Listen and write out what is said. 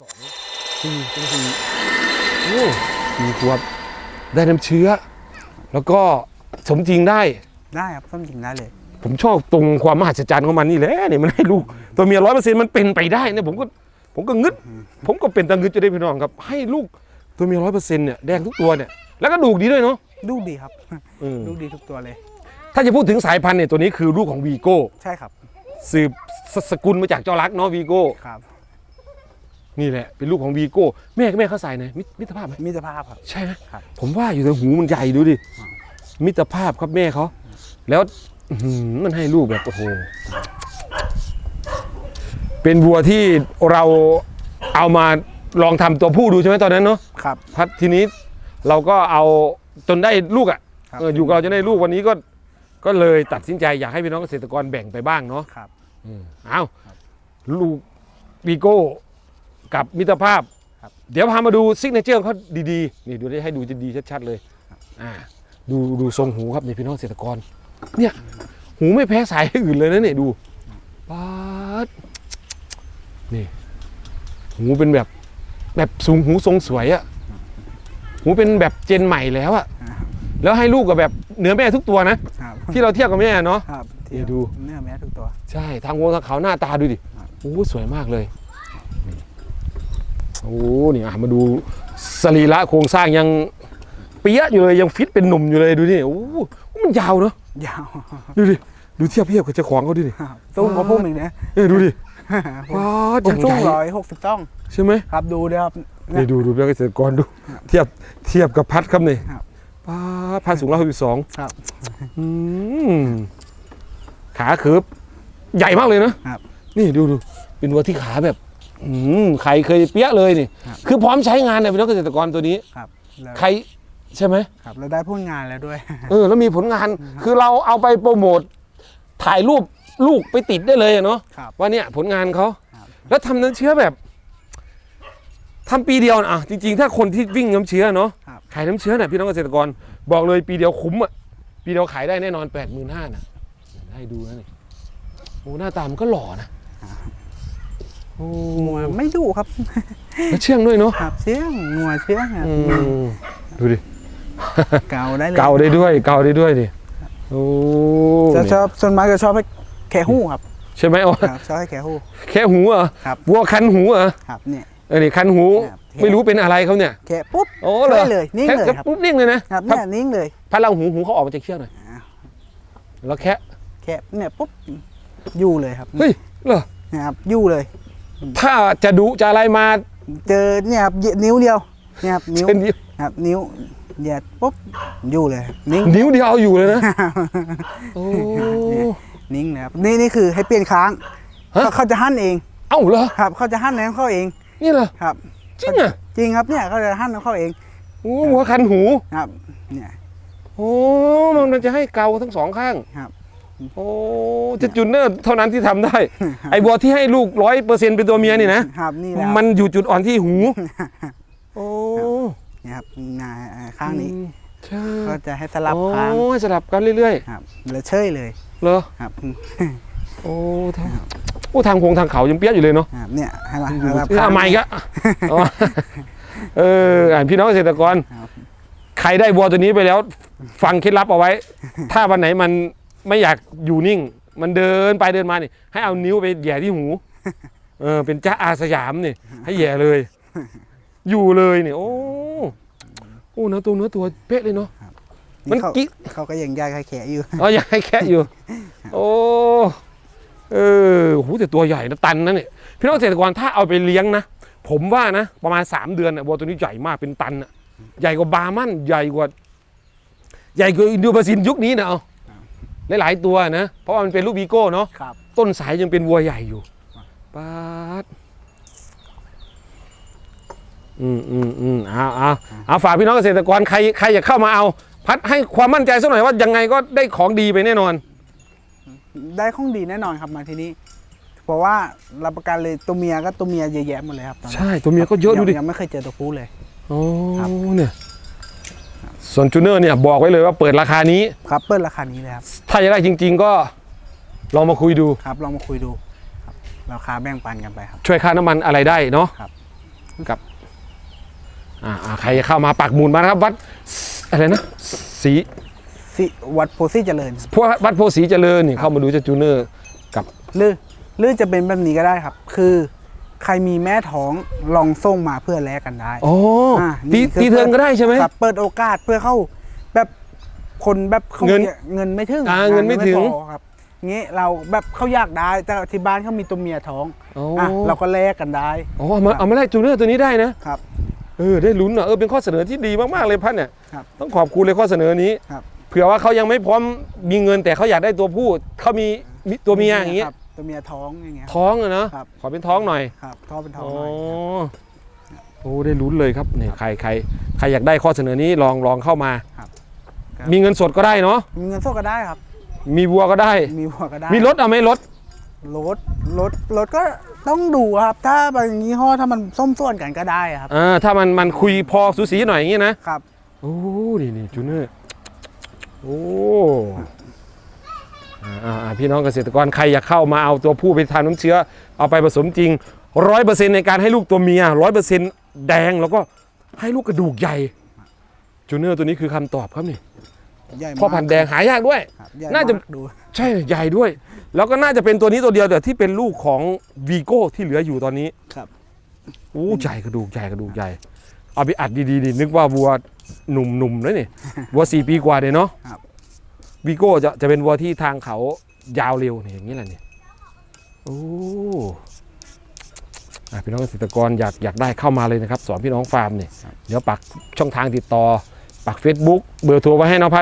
สองสี่เป็นสี่โอ้สี่ขวบได้น้ำเชื้อ แล้วก็สมจริงได้ ได้ครับส้มจริงได้เลย ผมชอบตรงความมหัศจรรย์ของมันนี่แหละเนี่ยมันให้ลูกตัวเมียร้อยเปอร์เซ็นต์มันเป็นไปได้เนี่ยผมก็ผมก็งึด ผมก็เป็นตังงึดจะได้พี่น้องครับ ให้ลูกตัวเมียร้อยเปอร์เซ็นต์เนี่ยแดงทุกตัวเนี่ยแล้วก็ดูกดีด้วยเนาะลูกดีครับ เออลูกดีทุกตัวเลย ถ้าจะพูดถึงสายพันธุ์เนี่ยตัวนี้คือลูกของวีโก้ใช่ครับ สืบสสกุลมาจากเจ้ารักเนาะวีโก้ครับ นี่แหละเป็นลูกของวีโก้แม่แม่เขาใส่ไหนมิมิตรภาพไหมมิตรภาพครับ ใช่ไหมครับ ผมว่าอยู่ในหูมันใหญ่ดูดิมิตรภาพครับแม่เขาแล้วอื้อหือมันให้ลูกแบบโอ้โหเป็นวัวที่เราเอามาลองทำตัวผู้ดูใช่ไหมตอนนั้นเนาะ ครับ พัดทีนี้เราก็เอาจนได้ลูกอะครับ่ะเอออยู่กับเราจะได้ลูกวันนี้ก็ก็เลยตัดสินใจอยากให้พี่น้องเกษตรกรแบ่งไปบ้างเนาะครับ เอาลูกวีโก้ กับมิตรภาพ ครับ เดี๋ยวพามาดูซิกเนเจอร์เขาดีๆ นี่ดูได้ให้ดูดีๆชัดๆเลยอ่าดูดูทรงหูครับนี่พี่น้องเกษตรกร เนี่ย หูไม่แพ้สายอื่นเลยนะเนี่ยดูป๊าดนี่ หูเป็นแบบ แบบสูงหูทรงสวยอะหูเป็นแบบเจนใหม่แล้วอะแล้วให้ลูกกับแบบเหนือแม่ทุกตัวนะ ครับที่เราเทียบกับแม่เนาะ ครับนี่ดู เนื้อแม้ทุกตัว ใช่ ทางวงทางเขาหน้าตาดูดิ ครับ โอ้ สวยมากเลยนี่ โอ้นี่อะมาดูสรีระโครงสร้างยังเปี้ยะอยู่เลยยังฟิตเป็นหนุ่มอยู่เลยดูนี่โอ้มันยาวเนาะยาวดูดิดูเทียบเทียบกับเจ้าของเขาดิดิครับสู้กับพุ่มอีกนะเออดูดิว้าผจัมงสู้ใหญ่ร้อยหกสิบต้องใช่ไหมครับดูด้วยครับนี่ดูดูเพื่อนเกษตรกรดู เทียบเทียบกับพัดครับนี่ครับป้าดพัดสูงร้อยหกสิบสองครับอืมขาคือใหญ่มากเลยนะครับนี่ดูดูเป็นวัวที่ขาแบบ อืมใครเคยเปี้ยเลยนี่ ครับ คือพร้อมใช้งานเนี่ยเป็นนักเกษตรกรตัวนี้ ครับแล้วใครใช่ไหมครับแล้วได้พูดงานแล้วด้วย เออแล้วมีผลงาน คือเราเอาไปโปรโมทถ่ายรูปลูกไปติดได้เลยอะเนาะครับว่าเนี่ยผลงานเขา ครับ แล้วทำน้ำเชื้อแบบทำปีเดียวนะอะจริงๆ ถ้าคนที่วิ่งน้ำเชื้อเนาะครับ ขายน้ำเชื้อเนี่ยพี่น้องเกษตรกร บอกเลยปีเดียวคุ้มอะปีเดียวขายได้แน่นอนแปดหมื่นห้านะให้ดูนะนี่โอ้หน้าตามันก็หล่อนะโอ้ งัวไม่ดุครับแล้วเชื่องด้วยเนาะครับเชื่องงัวเชื่องครับอืมดูดิเกาได้เลยเกาได้ด้วยเกาได้ด้วยดิโอ้จะชอบส่วนมากจะชอบให้แค่หูครับ ใช่ไหมอ๋อครับชอบให้แค่หูแค่หูเหรอครับวัวคันหูเหรอครับเนี่ยเออนี่คันหูครับไม่รู้เป็นอะไรเขาเนี่ยแค่ปุ๊บโอ้เหรอได้เลยนิ่งแค่เลยแค่ครับปุ๊บนิ่งเลยนะครับเนี่ยนิ่งเลยพัดเราหูหูเขาออกมาจากเชือกหน่อยอ้าวแล้วแค่แค่เนี่ยปุ๊บอยู่เลยครับเฮ้ยเหรอนะครับอยู่เลย ถ้าจะดุจะอะไรมา เจอเนี่ยครับนิ้วเดียวเนี่ยครับนิ้วเช่นเดียวครับ นิ้วเหยียดปุ๊บอยู่เลยครับนิ่ง นิ้วเดียวเอาอยู่เลยนะ โอ้ นิ่งนะครับนี่นี่คือให้เปลี่ยนค้างฮะเขาเขาจะหั่นเองเอ้าเหรอครับ เขาจะหั่นของเขาเองนี่เหรอครับ จริงอะจริงครับเนี่ยเขาจะหั่นของเขาเองโอ้หัวคันหู ครับ เนี่ย โอ้มันจะให้เกาทั้งสองข้าง ครับ โอ้จะจุนเนอร์เท่านั้นที่ทำได้ ไอ้บัวที่ให้ลูกร้อยเปอร์เซ็นต์เป็นตัวเมียนี่นะครับนี่แหละมันอยู่จุดอ่อนที่หู โอ้เนี่ยครับงาข้างนี้อืมใช่ก็จะให้สลับค้างโอ้ยสลับกันเรื่อยครับแล้วเชยเลยๆเหรอครับโอ้ทางโอ้ทางโคงทางเขายังเปี้ยอยู่เลยเนาะครับเนี่ยให้มาอยู่สลับที่ค้างทำไมกะเอามาเอออ่านพี่น้องเกษตรกรครับใครได้วัวตัวนี้ไปแล้ว ฟังเคล็ดลับเอาไว้ ถ้าวันไหนมัน ไม่อยากอยู่นิ่ง มันเดินไปเดินมานี่ให้เอานิ้วไปแหย่ที่หู เออ เป็นจ้าอาสยามนี่ให้แหย่เลย อยู่เลยนี่โอ้โอ้เนื้อตัวเนื้อตัวเป๊ะเลยเนาะมันเขากิ๊กเขาก็ยังยากให้แขะอยู่อ๋อยังให้แค่อยู่ โอ้เออโหแต่ตัวใหญ่นะตันนะเนี่ยพี่น้องเกษตรกรถ้าเอาไปเลี้ยงนะผมว่านะประมาณ 3 เดือนน่ะวัวตัวนี้ใหญ่มากเป็นตันอะใหญ่กว่าบาร์มันใหญ่กว่า ใหญ่กว่าอินโดบราซินยุคนี้นะเอา หลายๆตัวนะ เพราะว่ามันเป็นลูกวีโก้เนาะครับต้นสายยังเป็นวัวใหญ่อยู่ป๊าดอืมอืมอืมเอาเอาเอาฝากพี่น้องเกษตรกรใครใครอยากเข้ามาเอา พัดให้ความมั่นใจสักหน่อยว่ายังไงก็ได้ของดีไปแน่นอน ได้ของดีแน่นอนครับมาที่นี้เพราะว่ารับประกันเลยตัวเมียก็ตัวเมียเยอะแยะหมดเลยครับตอนนี้ใช่ตัวเมียก็เยอะดูดิยังไม่เคยเจอตัวผู้เลยโอ้ครับเนี่ย ส่วนจูเนอร์เนี่ยบอกไว้เลยว่าเปิดราคานี้ ครับเปิดราคานี้เลยครับถ้าจะได้จริง ๆ ก็ลองมาคุยดู ครับลองมาคุยดูครับราคาแบ่งปันกันไปครับ ช่วยค่าน้ำมันอะไรได้เนาะครับ กับอ่าอ่าใครจะเข้ามาปักหมุนมานะครับ วัดอะไรนะสีสิวัดโพธิเจริญพววัดโพสีเจริญนี่เข้ามาดูเจ้าจูเนอร์กับ หรือหรือจะเป็นแบบนี้ก็ได้ครับ คือ ใครมีแม่ท้องลองส่งมาเพื่อแลกกันได้อ๋ออาตีนี่คือตีเทิงก็ได้ใช่ไหม ครับเปิดโอกาสเพื่อเข้าแบบคนแบบเขาเงินเงินไม่ถึงอ่าเงินไม่ถึงพอครับงี้เราแบบเขาอยากได้แต่ที่บ้านเขามีตัวเมียท้องอ๋ออะเราก็แลกกันได้อ๋อเอามาเอามาแลกจูเนอร์ตัวนี้ได้นะครับ เออได้ลุ้นอะเออเป็นข้อเสนอที่ดีมากๆเลยพันเนี่ยครับต้องขอบคุณเลยข้อเสนอนี้ครับ เผื่อว่าเขายังไม่พร้อมมีเงินแต่เขาอยากได้ตัวผู้เขามีมีตัวเมียอย่างเงี้ยครับ ตัวเมียท้องอย่างเงี้ยครับท้องอะเนาะครับ ขอเป็นท้องหน่อยครับท้องเป็นท้องอ๋อหน่อยครับ โอ้ได้ลุ้นเลยครับเนี่ยใครใครใครอยากได้ข้อเสนอนี้ลองลองเข้ามาครับ มีเงินสดก็ได้เนาะมีเงินสดก็ได้ครับ มีวัวก็ได้ มีหัวก็ได้มีรถเอาไหมรถรถรถรถก็ต้องดูครับ ถ้าบางยี่ห้อถ้ามันส้มส่วนกันก็ได้ครับ อ่าถ้ามันมันคุยพอสูสีหน่อยอย่างงี้นะครับ โอ้นี่นี่จูเนอร์โอ้อ่าอ่าอ่า พี่น้องเกษตรกรใครอยากเข้ามาเอาตัวผู้ไปทานน้ำเชื้อ เอาไปผสมจริงร้อยเปอร์เซ็นต์ในการให้ลูกตัวเมียร้อยเปอร์เซ็นต์แดงแล้วก็ให้ลูกกระดูกใหญ่จูเนอร์ตัวนี้คือคำตอบครับนี่ใหญ่มากพ่อพันธุ์แดงหายากด้วยครับใหญ่น่าจะมกดูใช่ใหญ่ด้วย แล้วก็น่าจะเป็นตัวนี้ตัวเดียวแต่ที่เป็นลูกของวีโก้ที่เหลืออยู่ตอนนี้ครับอู้ใหญ่กระดูกใหญ่กระดูกใหญ่ เอาไปอัดดีๆดินึกว่าวัวหนุ่มๆเลยนี่วัวสี่ปีกว่าเดยเนาะครับ วีโก้จะจะเป็นวัวที่ทางเขายาวเร็วนี่อย่างนี้แหละนี่โอ้อะพี่น้องเกษตรกรอยากอยากได้เข้ามาเลยนะครับ สอนพี่น้องฟาร์มเนี่ยเดี๋ยวปักช่องทางติดต่อปัก Facebook เบอร์โทรไว้ให้น้องพัน